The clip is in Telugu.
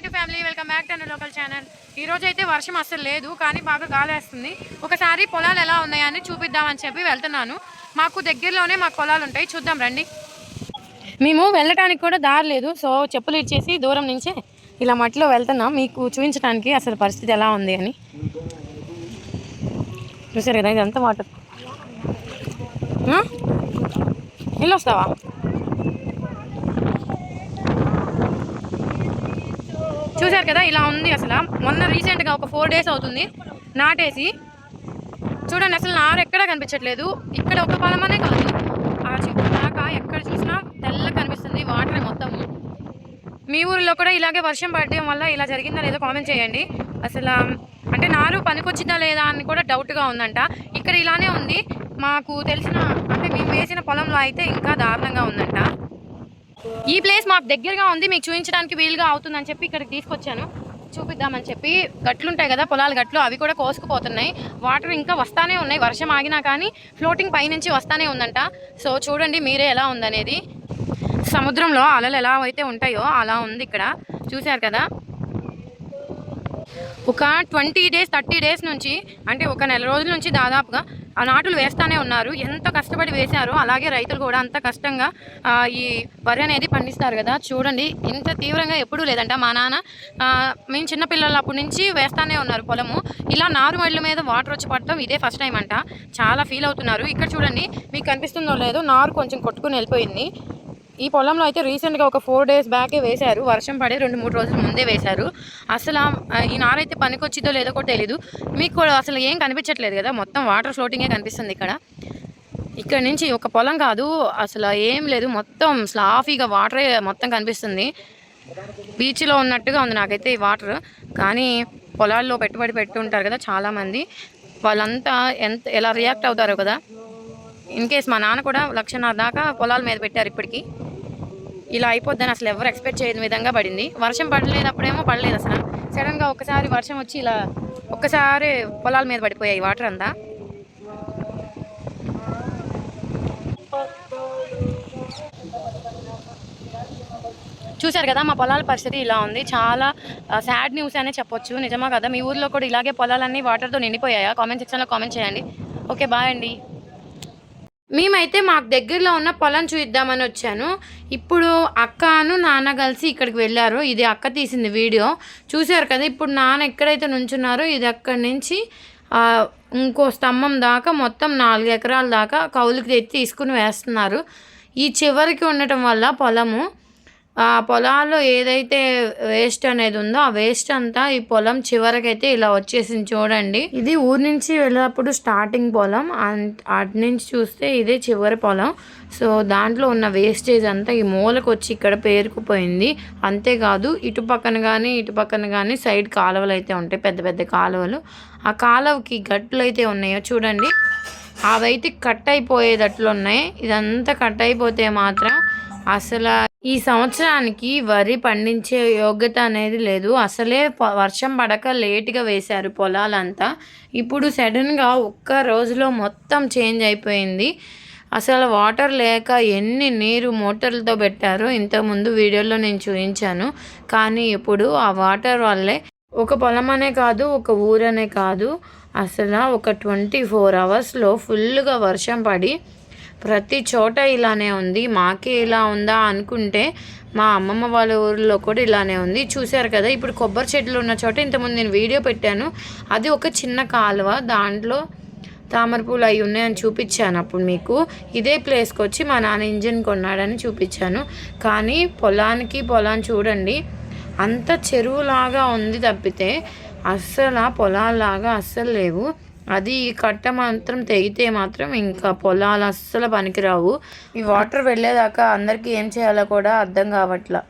Hi to family welcome back to local channel ఈ రోజు అయితే వర్షం అస్సలు లేదు కానీ బాగా గాలేస్తుంది. ఒకసారి పొలాలు ఎలా ఉన్నాయని చూపిద్దామని చెప్పి వెళ్తున్నాను. మాకు దగ్గరలోనే మాకు పొలాలు ఉంటాయి. చూద్దాం రండి. మేము వెళ్ళటానికి కూడా దారి లేదు. సో చెప్పులు ఇచ్చేసి దూరం నుంచే ఇలా మట్టిలో వెళ్తున్నాం. మీకు చూపించడానికి అసలు పరిస్థితి ఎలా ఉంది అని. చూసారు కదా ఇదంతా వాటర్. ఇల్లు చూశారు చూసారు కదా ఇలా ఉంది అసలు. మొన్న రీసెంట్గా ఒక ఫోర్ డేస్ అవుతుంది నాటేసి. చూడండి అసలు నారు ఎక్కడా కనిపించట్లేదు. ఇక్కడ ఒక పొలమనే కాదు. ఆ చెట్టు దాకా ఎక్కడ చూసినా తెల్ల కనిపిస్తుంది వాటర్ మొత్తము. మీ ఊరిలో కూడా ఇలాగే వర్షం పడడం వల్ల ఇలా జరిగిందా లేదో కామెంట్ చేయండి. అసలు అంటే నారు పనికొచ్చిందా లేదా అని కూడా డౌట్గా ఉందంట. ఇక్కడ ఇలానే ఉంది. మాకు తెలిసిన అంటే మేము వేసిన పొలంలో అయితే ఇంకా దారుణంగా ఉందంట. ఈ ప్లేస్ మాకు దగ్గరగా ఉంది మీకు చూపించడానికి వీలుగా అవుతుందని చెప్పి ఇక్కడికి తీసుకొచ్చాను. చూపిద్దామని చెప్పి గట్లు ఉంటాయి కదా పొలాల గట్లు అవి కూడా కోసుకుపోతున్నాయి. వాటర్ ఇంకా వస్తానే ఉన్నాయి వర్షం ఆగినా కానీ ఫ్లోటింగ్ పైనుంచి వస్తానే ఉందంట. సో చూడండి మీరే ఎలా ఉందనేది. సముద్రంలో అలలు ఎలా అయితే ఉంటాయో అలా ఉంది ఇక్కడ. చూశారు కదా? ఒక ట్వంటీ డేస్ థర్టీ డేస్ నుంచి అంటే ఒక నెల రోజుల నుంచి దాదాపుగా ఆ నాటులు వేస్తానే ఉన్నారు. ఎంత కష్టపడి వేశారో అలాగే రైతులు కూడా అంత కష్టంగా ఈ వరి అనేది పండిస్తారు కదా. చూడండి ఇంత తీవ్రంగా ఎప్పుడూ లేదంట. మా నాన్న మేము చిన్నపిల్లలు అప్పటి నుంచి వేస్తానే ఉన్నారు పొలము. ఇలా నారుమళ్ళ మీద వాటర్ వచ్చి పడటం ఇదే ఫస్ట్ టైం అంట. చాలా ఫీల్ అవుతున్నారు. ఇక్కడ చూడండి మీకు కనిపిస్తుందో లేదో నారు కొంచెం కొట్టుకుని వెళ్ళిపోయింది. ఈ పొలంలో అయితే రీసెంట్గా ఒక ఫోర్ డేస్ బ్యాకే వేశారు. వర్షం పడే రెండు మూడు రోజుల ముందే వేశారు. అసలు ఈ నారైతే పనికొచ్చిద్దో లేదో కూడా తెలీదు. మీకు కూడా అసలు ఏం కనిపించట్లేదు కదా? మొత్తం వాటర్ ఫ్లోటింగే కనిపిస్తుంది ఇక్కడ. ఇక్కడ నుంచి ఒక పొలం కాదు అసలు ఏం లేదు. మొత్తం స్లాఫీగా వాటరే మొత్తం కనిపిస్తుంది. బీచ్లో ఉన్నట్టుగా ఉంది నాకైతే ఈ వాటర్. కానీ పొలాల్లో పెట్టుబడి పెట్టి ఉంటారు కదా చాలామంది. వాళ్ళంతా ఎంత ఎలా రియాక్ట్ అవుతారో కదా? ఇన్ కేస్ మా నాన్న కూడా లక్షన్నర దాకా పొలాల మీద పెట్టారు ఇప్పటికీ. ఇలా అయిపోద్దని అసలు ఎవరు ఎక్స్పెక్ట్ చేయని విధంగా పడింది. వర్షం పడలేదు అప్పుడేమో పడలేదు అసలు. సడన్గా ఒక్కసారి వర్షం వచ్చి ఇలా ఒక్కసారి పొలాల మీద పడిపోయాయి వాటర్ అంతా. చూశారు కదా మా పొలాల పరిస్థితి ఇలా ఉంది. చాలా సాడ్ న్యూస్ అనే చెప్పొచ్చు. నిజమా కదా? మీ ఊర్లో కూడా ఇలాగే పొలాలన్నీ వాటర్తో నిండిపోయాయా? కామెంట్ సెక్షన్లో కామెంట్ చేయండి. ఓకే బాయ్ అండి. మేమైతే మాకు దగ్గరలో ఉన్న పొలం చూద్దామని వచ్చాను. ఇప్పుడు అక్కను నాన్న కలిసి ఇక్కడికి వెళ్ళారు. ఇది అక్క తీసింది వీడియో. చూశారు కదా ఇప్పుడు నాన్న ఎక్కడైతే నుంచున్నారో ఇది అక్కడి నుంచి ఇంకో స్తంభం దాకా మొత్తం నాలుగు ఎకరాల దాకా కౌలుకి తెచ్చి తీసుకుని వేస్తున్నారు. ఈ చివరికి ఉండటం వల్ల పొలము ఆ పొలాల్లో ఏదైతే వేస్ట్ అనేది ఉందో ఆ వేస్ట్ అంతా ఈ పొలం చివరకైతే ఇలా వచ్చేసింది చూడండి. ఇది ఊరి నుంచి వెళ్ళినప్పుడు స్టార్టింగ్ పొలం. అన్- అటు నుంచి చూస్తే ఇదే చివరి పొలం. సో దాంట్లో ఉన్న వేస్టేజ్ అంతా ఈ మూలకు వచ్చి ఇక్కడ పేరుకుపోయింది. అంతేకాదు ఇటు పక్కన కానీ ఇటు పక్కన కానీ సైడ్ కాలువలు అయితే ఉంటాయి. పెద్ద పెద్ద కాలువలు. ఆ కాలువకి గట్లు అయితే ఉన్నాయో చూడండి. అవైతే కట్ అయిపోయేటట్లు ఉన్నాయి. ఇదంతా కట్ అయిపోతే మాత్రం అసలు ఈ సంవత్సరానికి వరి పండించే యోగ్యత అనేది లేదు. అసలే వర్షం పడక లేటుగా వేశారు పొలాలంతా. ఇప్పుడు సడన్గా ఒక్క రోజులో మొత్తం చేంజ్ అయిపోయింది. అసలు వాటర్ లేక ఎన్ని నీరు మోటార్లతో పెట్టారో ఇంతకుముందు వీడియోలో నేను చూపించాను. కానీ ఇప్పుడు ఆ వాటర్ వల్లే ఒక పొలం అనే కాదు ఒక ఊరనే కాదు. అసలు ఒక ట్వంటీ ఫోర్ అవర్స్లో ఫుల్గా వర్షం పడి ప్రతి చోట ఇలానే ఉంది. మాకే ఇలా ఉందా అనుకుంటే మా అమ్మమ్మ వాళ్ళ ఊరిలో కూడా ఇలానే ఉంది. చూశారు కదా ఇప్పుడు కొబ్బరి చెట్లు ఉన్న చోట ఇంతకుముందు నేను వీడియో పెట్టాను. అది ఒక చిన్న కాలువ దాంట్లో తామర పూలు అవి ఉన్నాయని చూపించాను అప్పుడు మీకు. ఇదే ప్లేస్కి వచ్చి మా నాన్న ఇంజిన్ కొన్నాడని చూపించాను. కానీ పొలానికి పొలాన్ని చూడండి అంత చెరువులాగా ఉంది తప్పితే అస్సలు పొలాల్లాగా అస్సలు లేవు. అది ఈ కట్ట మాత్రం తెగితే మాత్రం ఇంకా పొలాలు అస్సలు పనికిరావు. ఈ వాటర్ వెళ్ళేదాకా అందరికీ ఏం చేయాలో కూడా అర్థం కావట్లా.